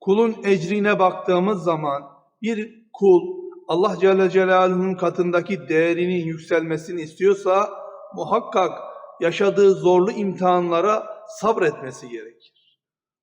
kulun ecrine baktığımız zaman bir kul Allah Celle Celaluhu'nun katındaki değerinin yükselmesini istiyorsa muhakkak yaşadığı zorlu imtihanlara sabretmesi gerekir.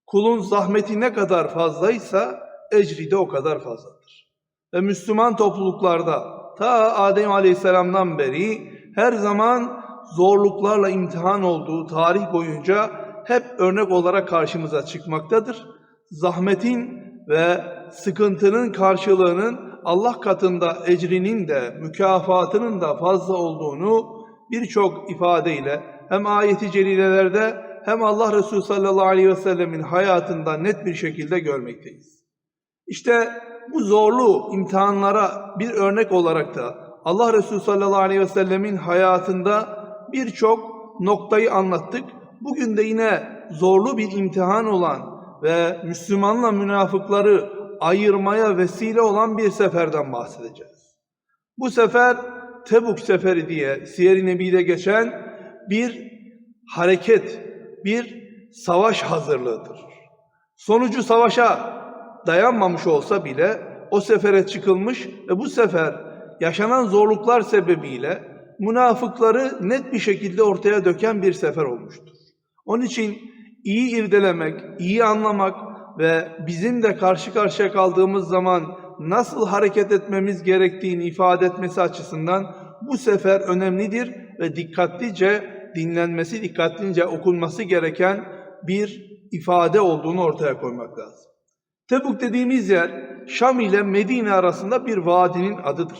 Kulun zahmeti ne kadar fazlaysa ecri de o kadar fazladır. Ve Müslüman topluluklarda ta Adem Aleyhisselam'dan beri her zaman zorluklarla imtihan olduğu tarih boyunca hep örnek olarak karşımıza çıkmaktadır. Zahmetin ve sıkıntının karşılığının Allah katında ecrinin de mükafatının da fazla olduğunu birçok ifadeyle hem ayeti celilelerde hem Allah Resulü sallallahu aleyhi ve sellemin hayatında net bir şekilde görmekteyiz. İşte bu zorlu imtihanlara bir örnek olarak da Allah Resulü sallallahu aleyhi ve sellemin hayatında birçok noktayı anlattık. Bugün de yine zorlu bir imtihan olan ve Müslümanla münafıkları ayırmaya vesile olan bir seferden bahsedeceğiz. Bu sefer Tebuk seferi diye Siyer-i Nebi'de geçen bir hareket, bir savaş hazırlığıdır. Sonucu savaşa dayanmamış olsa bile o sefere çıkılmış ve bu sefer yaşanan zorluklar sebebiyle münafıkları net bir şekilde ortaya döken bir sefer olmuştur. Onun için iyi irdelemek, iyi anlamak ve bizim de karşı karşıya kaldığımız zaman nasıl hareket etmemiz gerektiğini ifade etmesi açısından bu sefer önemlidir ve dikkatlice dinlenmesi, dikkatlice okunması gereken bir ifade olduğunu ortaya koymak lazım. Tebuk dediğimiz yer Şam ile Medine arasında bir vadinin adıdır.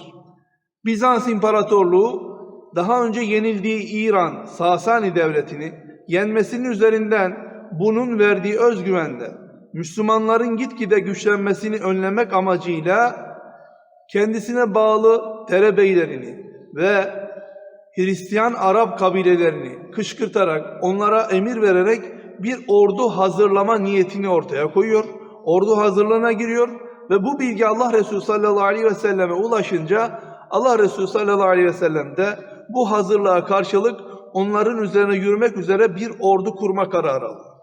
Bizans İmparatorluğu daha önce yenildiği İran Sasani devletini yenmesinin üzerinden bunun verdiği özgüvende Müslümanların gitgide güçlenmesini önlemek amacıyla kendisine bağlı derebeylerini ve Hristiyan Arap kabilelerini kışkırtarak, onlara emir vererek bir ordu hazırlama niyetini ortaya koyuyor. Ordu hazırlığına giriyor ve bu bilgi Allah Resulü sallallahu aleyhi ve selleme ulaşınca Allah Resulü sallallahu aleyhi ve sellem de bu hazırlığa karşılık onların üzerine yürümek üzere bir ordu kurma kararı alıyor.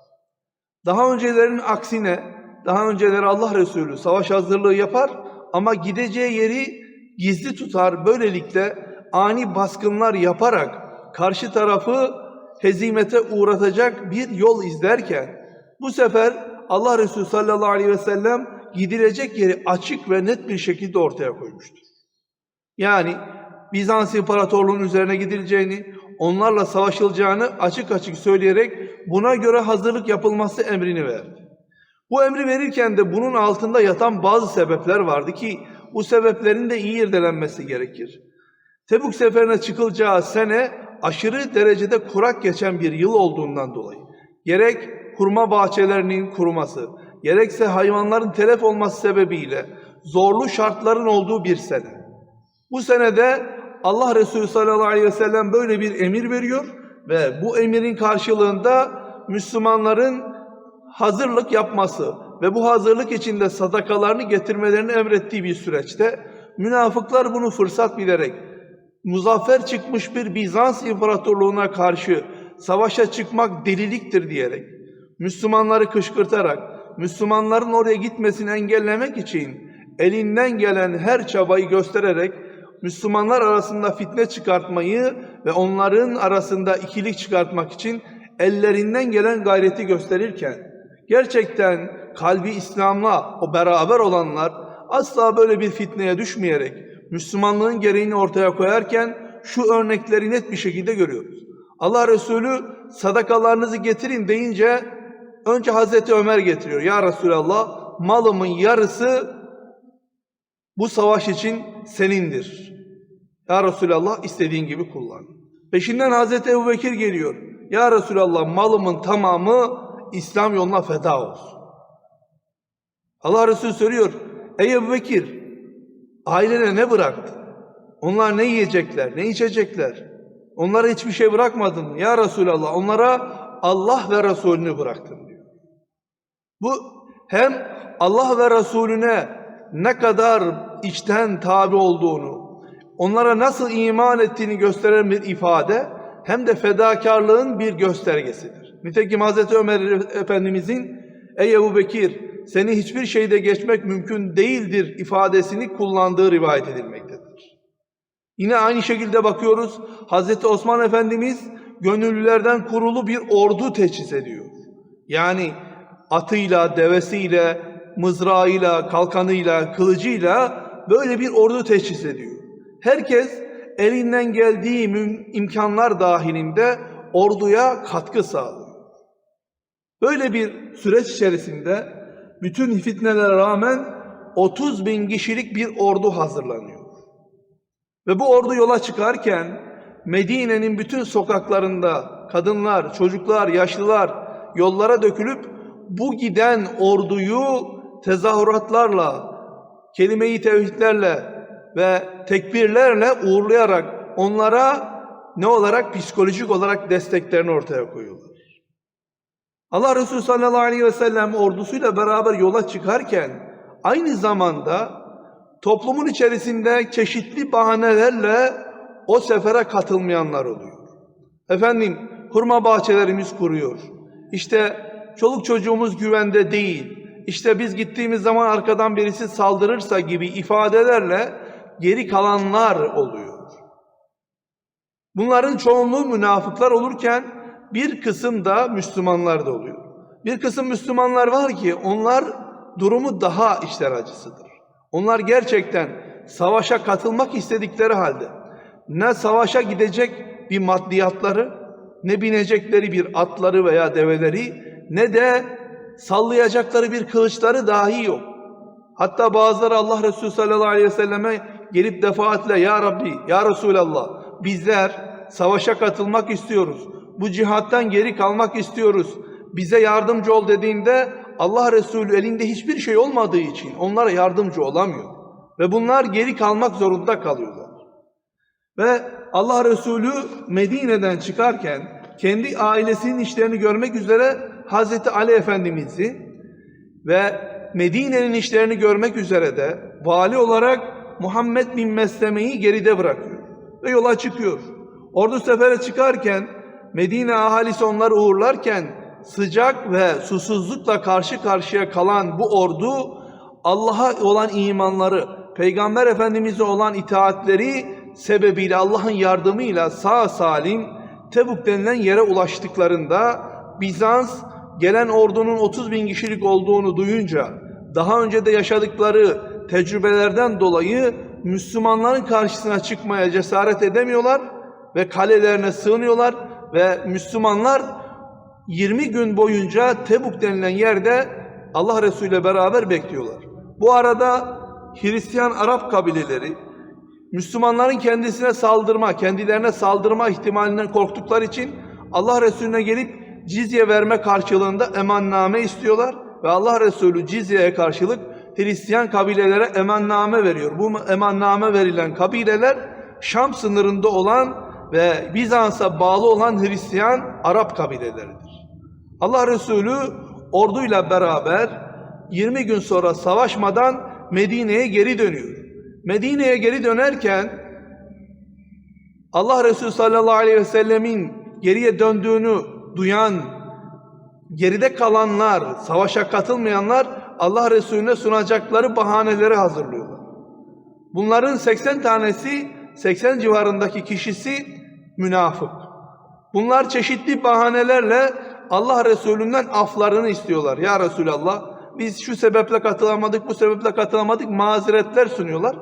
Daha öncelerin aksine, daha önceleri Allah Resulü savaş hazırlığı yapar ama gideceği yeri gizli tutar. Böylelikle ani baskınlar yaparak karşı tarafı hezimete uğratacak bir yol izlerken bu sefer Allah Resulü sallallahu aleyhi ve sellem gidilecek yeri açık ve net bir şekilde ortaya koymuştur. Yani Bizans İmparatorluğu'nun üzerine gidileceğini, onlarla savaşılacağını açık açık söyleyerek buna göre hazırlık yapılması emrini verdi. Bu emri verirken de bunun altında yatan bazı sebepler vardı ki bu sebeplerin de iyi irdelenmesi gerekir. Tebuk seferine çıkılacağı sene aşırı derecede kurak geçen bir yıl olduğundan dolayı gerek hurma bahçelerinin kuruması, gerekse hayvanların telef olması sebebiyle zorlu şartların olduğu bir sene. Bu senede Allah Resulü sallallahu aleyhi ve sellem böyle bir emir veriyor ve bu emirin karşılığında Müslümanların hazırlık yapması ve bu hazırlık içinde sadakalarını getirmelerini emrettiği bir süreçte münafıklar bunu fırsat bilerek muzaffer çıkmış bir Bizans İmparatorluğuna karşı savaşa çıkmak deliliktir diyerek Müslümanları kışkırtarak Müslümanların oraya gitmesini engellemek için elinden gelen her çabayı göstererek Müslümanlar arasında fitne çıkartmayı ve onların arasında ikilik çıkartmak için ellerinden gelen gayreti gösterirken gerçekten kalbi İslam'la o beraber olanlar asla böyle bir fitneye düşmeyerek Müslümanlığın gereğini ortaya koyarken şu örnekleri net bir şekilde görüyoruz. Allah Resulü sadakalarınızı getirin deyince önce Hazreti Ömer getiriyor. Ya Resulallah malımın yarısı bu savaş için senindir. Ya Resulallah istediğin gibi kullan. Peşinden Hazreti Ebu Bekir geliyor. Ya Resulallah malımın tamamı İslam yoluna feda olsun. Allah Resulü soruyor. Ey Ebu Bekir ailene ne bıraktın? Onlar ne yiyecekler, ne içecekler? Onlara hiçbir şey bırakmadın mı? Ya Resulallah onlara Allah ve Resulünü bıraktım diyor. Bu hem Allah ve Resulüne ne kadar içten tabi olduğunu, onlara nasıl iman ettiğini gösteren bir ifade hem de fedakarlığın bir göstergesidir. Nitekim Hazreti Ömer Efendimizin Ey Ebu Bekir seni hiçbir şeyde geçmek mümkün değildir ifadesini kullandığı rivayet edilmektedir. Yine aynı şekilde bakıyoruz. Hazreti Osman Efendimiz gönüllülerden kurulu bir ordu teçhiz ediyor. Yani atıyla, devesiyle, mızrağıyla, kalkanıyla, kılıcıyla böyle bir ordu teşhis ediyor. Herkes elinden geldiği imkanlar dahilinde orduya katkı sağlıyor. Böyle bir süreç içerisinde bütün fitnelere rağmen 30 bin kişilik bir ordu hazırlanıyor. Ve bu ordu yola çıkarken Medine'nin bütün sokaklarında kadınlar, çocuklar, yaşlılar yollara dökülüp bu giden orduyu tezahüratlarla, kelime-i tevhidlerle ve tekbirlerle uğurlayarak onlara ne olarak psikolojik olarak desteklerini ortaya koyuyorlar. Allah Resulü sallallahu aleyhi ve sellem ordusuyla beraber yola çıkarken aynı zamanda toplumun içerisinde çeşitli bahanelerle o sefere katılmayanlar oluyor. Efendim hurma bahçelerimiz kuruyor. İşte çoluk çocuğumuz güvende değil. İşte biz gittiğimiz zaman arkadan birisi saldırırsa gibi ifadelerle geri kalanlar oluyor. Bunların çoğunluğu münafıklar olurken bir kısım da Müslümanlar da oluyor. Bir kısım Müslümanlar var ki onlar durumu daha işler acısıdır. Onlar gerçekten savaşa katılmak istedikleri halde ne savaşa gidecek bir maddiyatları, ne binecekleri bir atları veya develeri, ne de sallayacakları bir kılıçları dahi yok. Hatta bazıları Allah Resulü sallallahu aleyhi ve selleme gelip defaatle Ya Rabbi, Ya Resulallah bizler savaşa katılmak istiyoruz. Bu cihattan geri kalmak istiyoruz. Bize yardımcı ol dediğinde Allah Resulü elinde hiçbir şey olmadığı için onlara yardımcı olamıyor. Ve bunlar geri kalmak zorunda kalıyorlar. Ve Allah Resulü Medine'den çıkarken kendi ailesinin işlerini görmek üzere Hazreti Ali Efendimiz'i ve Medine'nin işlerini görmek üzere de vali olarak Muhammed bin Mesleme'yi geride bırakıyor ve yola çıkıyor. Ordu sefere çıkarken Medine ahalisi onları uğurlarken sıcak ve susuzlukla karşı karşıya kalan bu ordu Allah'a olan imanları, Peygamber Efendimiz'e olan itaatleri sebebiyle Allah'ın yardımıyla sağ salim Tebuk denilen yere ulaştıklarında Bizans gelen ordunun 30 bin kişilik olduğunu duyunca daha önce de yaşadıkları tecrübelerden dolayı Müslümanların karşısına çıkmaya cesaret edemiyorlar ve kalelerine sığınıyorlar ve Müslümanlar 20 gün boyunca Tebuk denilen yerde Allah Resulü ile beraber bekliyorlar. Bu arada Hristiyan Arap kabileleri Müslümanların kendisine saldırma, kendilerine saldırma ihtimalinden korktukları için Allah Resulüne gelip cizye verme karşılığında emanname istiyorlar ve Allah Resulü cizyeye karşılık Hristiyan kabilelere emanname veriyor. Bu emanname verilen kabileler Şam sınırında olan ve Bizans'a bağlı olan Hristiyan Arap kabileleridir. Allah Resulü orduyla beraber 20 gün sonra savaşmadan Medine'ye geri dönüyor. Medine'ye geri dönerken Allah Resulü sallallahu aleyhi ve sellemin geriye döndüğünü duyan geride kalanlar, savaşa katılmayanlar Allah Resulüne sunacakları bahaneleri hazırlıyorlar. Bunların 80 tanesi 80 civarındaki kişisi münafık. Bunlar çeşitli bahanelerle Allah Resulü'nden aflarını istiyorlar. Ya Resulallah biz şu sebeple katılamadık, bu sebeple katılamadık mazeretler sunuyorlar.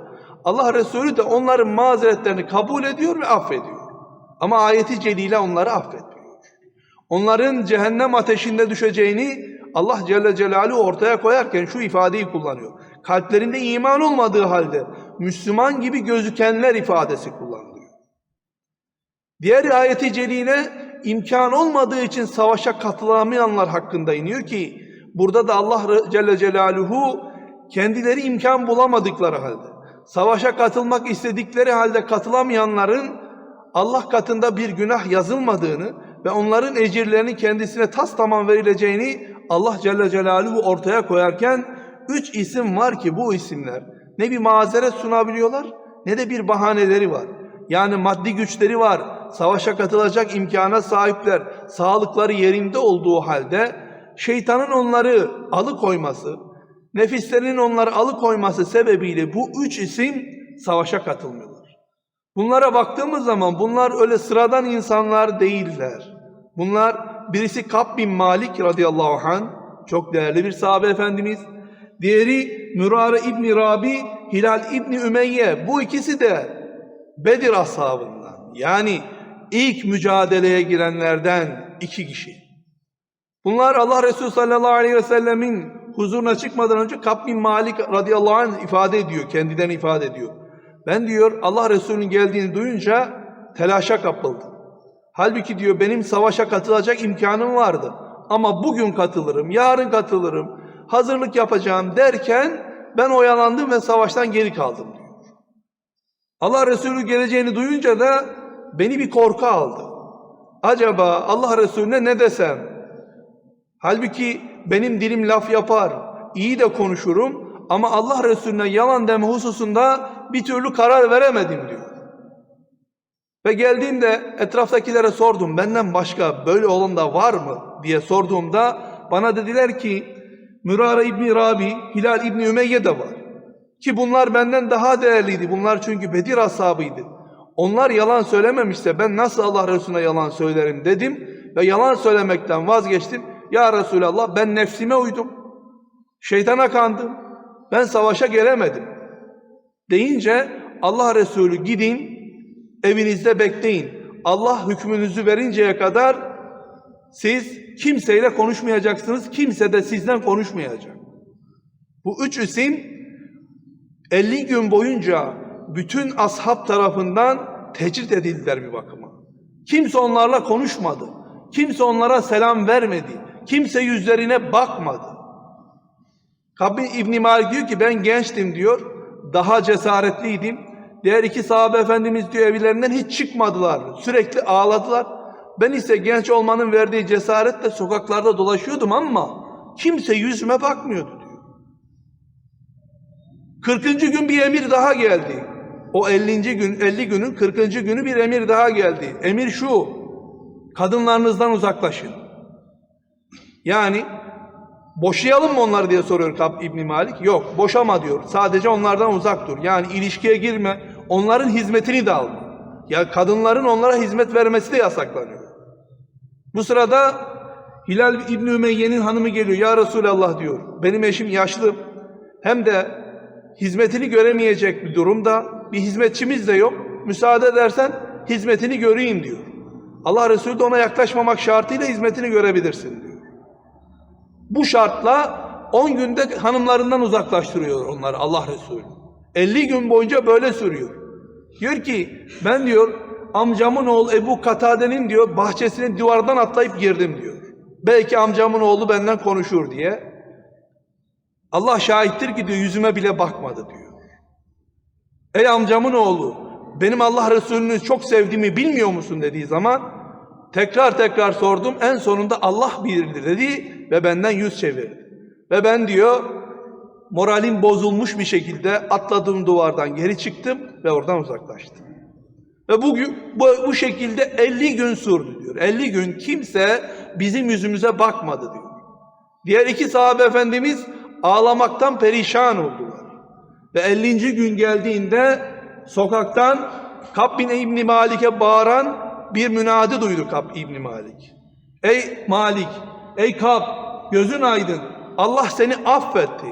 Allah Resulü de onların mazeretlerini kabul ediyor ve affediyor. Ama ayeti celile onları affetmiyor. Onların cehennem ateşinde düşeceğini Allah Celle Celaluhu ortaya koyarken şu ifadeyi kullanıyor. Kalplerinde iman olmadığı halde Müslüman gibi gözükenler ifadesi kullanılıyor. Diğer ayeti celile imkan olmadığı için savaşa katılamayanlar hakkında iniyor ki burada da Allah Celle Celaluhu kendileri imkan bulamadıkları halde savaşa katılmak istedikleri halde katılamayanların Allah katında bir günah yazılmadığını ve onların ecirlerinin kendisine tas tamam verileceğini Allah Celle Celaluhu ortaya koyarken üç isim var ki bu isimler ne bir mazeret sunabiliyorlar ne de bir bahaneleri var. Yani maddi güçleri var, savaşa katılacak imkana sahipler, sağlıkları yerinde olduğu halde şeytanın onları alıkoyması, nefislerinin onları alıkoyması sebebiyle bu üç isim savaşa katılmıyorlar. Bunlara baktığımız zaman bunlar öyle sıradan insanlar değiller. Bunlar birisi Kab bin Malik radıyallahu anh çok değerli bir sahabe efendimiz. Diğeri Mürare İbni Rabi, Hilal İbni Ümeyye. Bu ikisi de Bedir ashabından. Yani ilk mücadeleye girenlerden iki kişi. Bunlar Allah Resulü sallallahu aleyhi ve sellemin huzuruna çıkmadan önce Kab bin Malik radıyallahu anh ifade ediyor, kendinden ifade ediyor. Ben diyor Allah Resulü'nün geldiğini duyunca telaşa kapıldım. Halbuki diyor benim savaşa katılacak imkanım vardı. Ama bugün katılırım, yarın katılırım, hazırlık yapacağım derken ben oyalandım ve savaştan geri kaldım diyor. Allah Resulü geleceğini duyunca da beni bir korku aldı. Acaba Allah Resulüne ne desem? Halbuki benim dilim laf yapar, iyi de konuşurum ama Allah Resulüne yalan deme hususunda bir türlü karar veremedim diyor. Ve geldiğimde etraftakilere sordum benden başka böyle olan da var mı diye sorduğumda bana dediler ki Mürare İbni Rabi, Hilal İbni Ümeyye de var. Ki bunlar benden daha değerliydi. Bunlar çünkü Bedir ashabıydı. Onlar yalan söylememişse ben nasıl Allah Resulüne yalan söylerim dedim ve yalan söylemekten vazgeçtim. Ya Resulallah ben nefsime uydum. Şeytana kandım. Ben savaşa gelemedim. Deyince Allah Resulü gidin evinizde bekleyin. Allah hükmünüzü verinceye kadar siz kimseyle konuşmayacaksınız. Kimse de sizden konuşmayacak. Bu üç isim 50 gün boyunca bütün ashab tarafından tecrit edildiler bir bakıma. Kimse onlarla konuşmadı. Kimse onlara selam vermedi. Kimse yüzlerine bakmadı. Kabir İbni Malik diyor ki ben gençtim diyor. Daha cesaretliydim. Diğer iki sahabe efendimiz diyor evlerinden hiç çıkmadılar. Sürekli ağladılar. Ben ise genç olmanın verdiği cesaretle sokaklarda dolaşıyordum ama kimse yüzüme bakmıyordu diyor. 40. gün bir emir daha geldi. O 50. gün 50 günün 40. günü bir emir daha geldi. Emir şu. Kadınlarınızdan uzaklaşın. Yani boşayalım mı onları diye soruyor Kab İbni Malik. Yok boşama diyor. Sadece onlardan uzak dur. Yani ilişkiye girme. Onların hizmetini de alma. Ya kadınların onlara hizmet vermesi de yasaklanıyor. Bu sırada Hilal İbni Ümeyye'nin hanımı geliyor. Ya Resulallah diyor. Benim eşim yaşlı. Hem de hizmetini göremeyecek bir durumda. Bir hizmetçimiz de yok. Müsaade edersen hizmetini göreyim diyor. Allah Resulü de ona yaklaşmamak şartıyla hizmetini görebilirsin diyor. Bu şartla 10 günde hanımlarından uzaklaştırıyor onları Allah Resulü. 50 gün boyunca böyle sürüyor. Diyor ki ben diyor amcamın oğlu Ebu Katade'nin diyor bahçesinin duvardan atlayıp girdim diyor. Belki amcamın oğlu benden konuşur diye. Allah şahittir ki diyor yüzüme bile bakmadı diyor. Ey amcamın oğlu benim Allah Resulü'nü çok sevdiğimi bilmiyor musun dediği zaman tekrar tekrar sordum en sonunda Allah bilirdi dedi ve benden yüz çevirdi. Ve ben diyor moralim bozulmuş bir şekilde atladığım duvardan geri çıktım ve oradan uzaklaştım. Ve bugün bu, bu şekilde 50 gün sürdü diyor. 50 gün kimse bizim yüzümüze bakmadı diyor. Diğer iki sahabe efendimiz ağlamaktan perişan oldular. Ve 50. gün geldiğinde sokaktan Kab bin İbni Malik'e bağıran bir münadi duydu Kab İbni Malik. Ey Malik, ey Kab, gözün aydın. Allah seni affetti.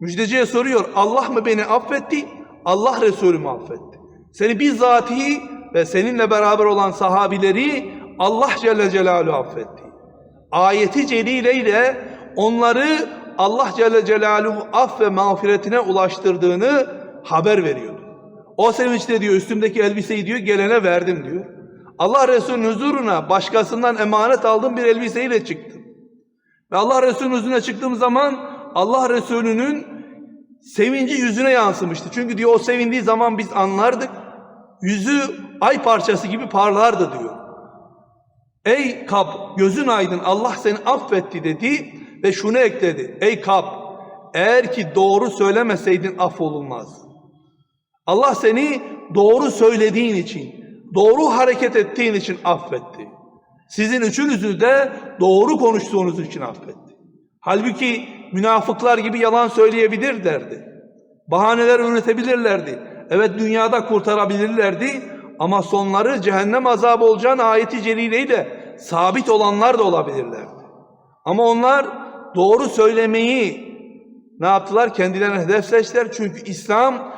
Müjdeciye soruyor, Allah mı beni affetti, Allah Resulü mü affetti? Seni bizzatihi ve seninle beraber olan sahabileri Allah Celle Celaluhu affetti. Ayeti celile ile onları Allah Celle Celaluhu af ve mağfiretine ulaştırdığını haber veriyordu. O sevinçte diyor üstümdeki elbiseyi diyor gelene verdim diyor. Allah Resulü'nün huzuruna başkasından emanet aldığım bir elbiseyle çıktım. Ve Allah Resulü'nün huzuruna çıktığım zaman Allah Resulü'nün sevinci yüzüne yansımıştı. Çünkü diyor o sevindiği zaman biz anlardık. Yüzü ay parçası gibi parlardı diyor. Ey Kab gözün aydın Allah seni affetti dedi ve şunu ekledi. Ey Kab eğer ki doğru söylemeseydin affolunmaz. Allah seni doğru söylediğin için, doğru hareket ettiğin için affetti. Sizin üçünüzü de doğru konuştuğunuz için affetti. Halbuki münafıklar gibi yalan söyleyebilirlerdi. Bahaneler üretebilirlerdi. Evet dünyada kurtarabilirlerdi ama sonları cehennem azabı olacağın ayeti celileyle sabit olanlar da olabilirlerdi. Ama onlar doğru söylemeyi ne yaptılar? Kendilerine hedef seçtiler. Çünkü İslam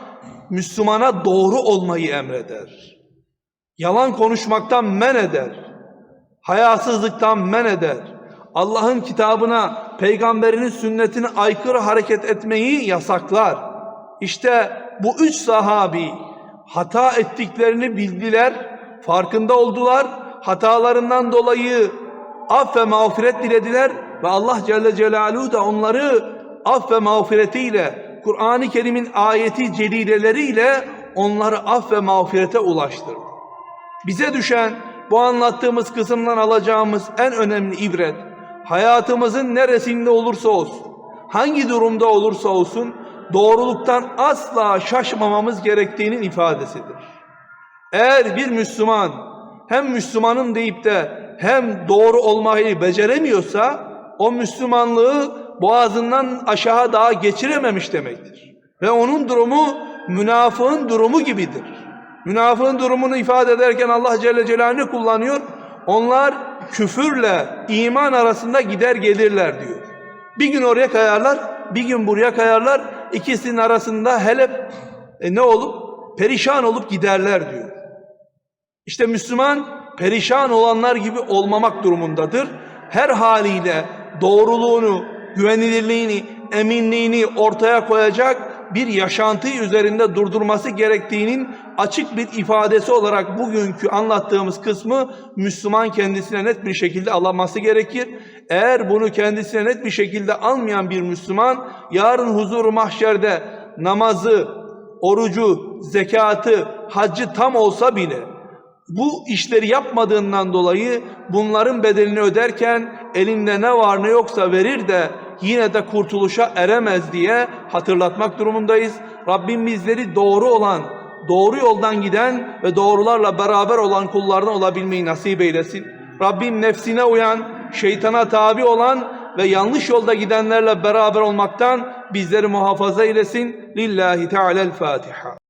Müslümana doğru olmayı emreder. Yalan konuşmaktan men eder. Hayasızlıktan men eder. Allah'ın kitabına, peygamberinin sünnetine aykırı hareket etmeyi yasaklar. İşte bu üç sahabi hata ettiklerini bildiler, farkında oldular. Hatalarından dolayı af ve mağfiret dilediler ve Allah Celle Celaluhu da onları af ve mağfiretiyle, Kur'an-ı Kerim'in ayeti celileleriyle onları af ve mağfirete ulaştırdı. Bize düşen bu anlattığımız kısımdan alacağımız en önemli ibret, hayatımızın neresinde olursa olsun, hangi durumda olursa olsun, doğruluktan asla şaşmamamız gerektiğinin ifadesidir. Eğer bir Müslüman hem Müslümanın deyip de hem doğru olmayı beceremiyorsa, o Müslümanlığı boğazından aşağı daha geçirememiş demektir. Ve onun durumu münafığın durumu gibidir. Münafığın durumunu ifade ederken Allah Celle Celaluhu kullanıyor. Onlar küfürle iman arasında gider gelirler diyor. Bir gün oraya kayarlar, bir gün buraya kayarlar. İkisinin arasında hele e, ne olup perişan olup giderler diyor. İşte Müslüman perişan olanlar gibi olmamak durumundadır. Her haliyle doğruluğunu, güvenilirliğini, eminliğini ortaya koyacak bir yaşantı üzerinde durdurması gerektiğinin açık bir ifadesi olarak bugünkü anlattığımız kısmı Müslüman kendisine net bir şekilde alaması gerekir. Eğer bunu kendisine net bir şekilde almayan bir Müslüman yarın huzuru mahşerde namazı, orucu, zekatı, haccı tam olsa bile bu işleri yapmadığından dolayı bunların bedelini öderken elinde ne var ne yoksa verir de yine de kurtuluşa eremez diye hatırlatmak durumundayız. Rabbim bizleri doğru olan, doğru yoldan giden ve doğrularla beraber olan kullardan olabilmeyi nasip eylesin. Rabbim nefsine uyan, şeytana tabi olan ve yanlış yolda gidenlerle beraber olmaktan bizleri muhafaza eylesin. Lillahi Teala'l-Fatiha.